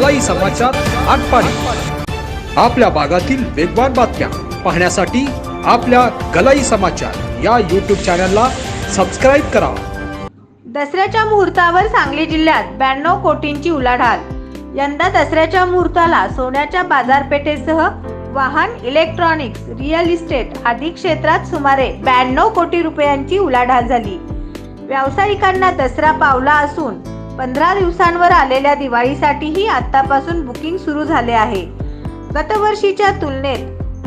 गलाई समाचार आटपाडी. आपल्या भागातील वेगवान बातम्या पाहण्यासाठी आपल्या गलाई समाचार या यूट्यूब चॅनलला सबस्क्राईब करा. दसऱ्याच्या मुहूर्तावर सांगली जिल्ह्यात ब्याण्णव कोटींची उलाढाल. यंदा दसऱ्याच्या मुहूर्ताला सोन्याच्या बाजारपेठेसह वाहन इलेक्ट्रॉनिक्स रिअल इस्टेट आदी क्षेत्रात सुमारे ब्याण्णव कोटी रुपयांची उलाढाल झाली. व्यावसायिकांना दसरा पावला असून पंधरा दिवसांवर आलेल्या दिवाळीसाठीही आतापासून बुकिंग सुरू झाले आहे. गतवर्षीच्या तुलनेत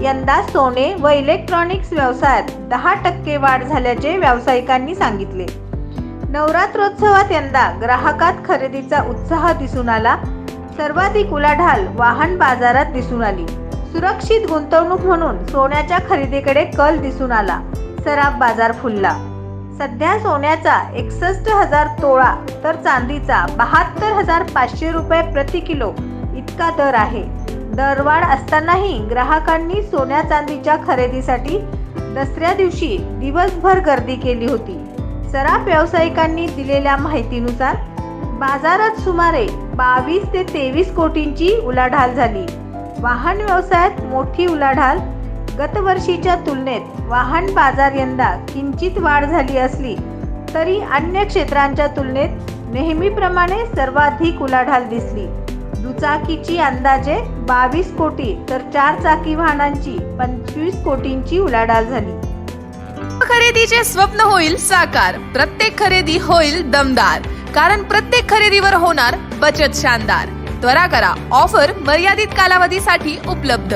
यंदा सोने व इलेक्ट्रॉनिक्स व्यवसायात दहा टक्के वाढ झाल्याचे व्यावसायिकांनी सांगितले. नवरात्रोत्सवात यंदा ग्राहकात खरेदीचा उत्साह दिसून आला. सर्वाधिक उलाढाल वाहन बाजारात दिसून आली. सुरक्षित गुंतवणूक म्हणून सोन्याच्या खरेदीकडे कल दिसून आला. सराफ बाजार फुलला. सध्या सोन्याचा एकसष्ट हजार तोळा तर चांदीचा बहात्तर हजार पाचशे रुपये प्रति किलो इतका दर आहे. दरवाढ असतानाही ग्राहकांनी सोन्या चांदीच्या खरेदीसाठी दसऱ्या दिवशी दिवसभर गर्दी केली होती. सराफ व्यावसायिकांनी दिलेल्या माहितीनुसार बाजारात सुमारे बावीस ते तेवीस कोटींची उलाढाल झाली. वाहन व्यवसायात मोठी उलाढाल गतवर्षीच्या तुलनेत वाहन बाजार यंदा किंचित वाढ झाली असली तरी अन्य क्षेत्रांच्या तुलनेत नेहमीप्रमाणे सर्वाधिक उलाढाल दिसली. दुचाकीची अंदाजे बावीस कोटी तर चार चाकी वाहनांची पंचवीस कोटींची उलाढाल झाली. खरेदीचे स्वप्न होईल साकार प्रत्येक खरेदी होईल दमदार कारण प्रत्येक खरेदीवर होणार बचत शानदार. त्वरा करा ऑफर मर्यादित कालावधीसाठी उपलब्ध.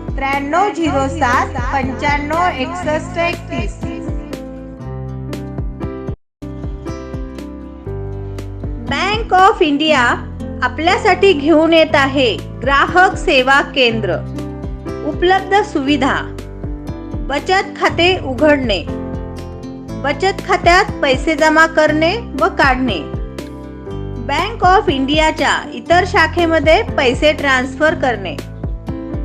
त्र्याण्णव झिरो सात पंच्याण्णव एकसष्ट एकतीस. बँक ऑफ इंडिया आपल्यासाठी घेऊन येत आहे ग्राहक सेवा केंद्र. उपलब्ध सुविधा. बचत खाते उघडणे. बचत खात्यात पैसे जमा करणे व काढणे. बँक ऑफ इंडियाच्या इतर शाखेमध्ये पैसे ट्रान्सफर करणे.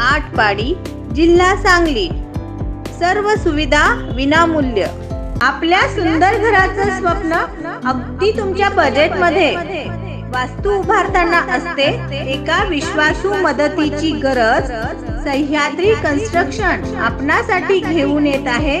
आठ पाडी जिल्हा सांगली. सर्व सुविधा विनामूल्य. आपल्या सुंदर घराचं स्वप्न अगदी तुमच्या बजेटमध्ये वास्तू उभारताना असते एका विश्वासू मदतीची गरज. सह्याद्री कन्स्ट्रक्शन आपणासाठी घेऊन येत आहे.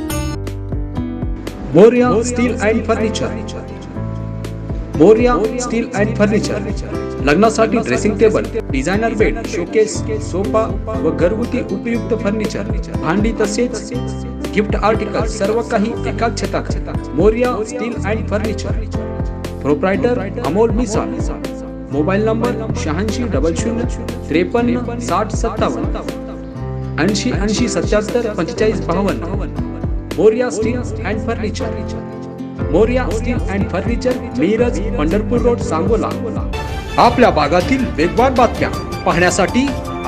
Morya steel and furniture Morya steel and furniture लग्नासाठी dressing table designer bed showcase sofa व घरगुती उपयुक्त फर्निचर भांडी तसेच गिफ्ट आर्टिकल सर्व काही एकाच छतात. Morya steel and furniture proprietor Amol Misal. Mobile number शहाऐंशी डबल शून्य त्रेपन्न साठ सत्तावन्न. ऐंशी ऐंशी सत्याहत्तर पंचेचाळीस बावन्न. Morya steel and furniture. Morya steel and furniture Miraj Pandharpur road Sangola. आपल्या भागातील वेगवान बातम्या पाहण्यासाठी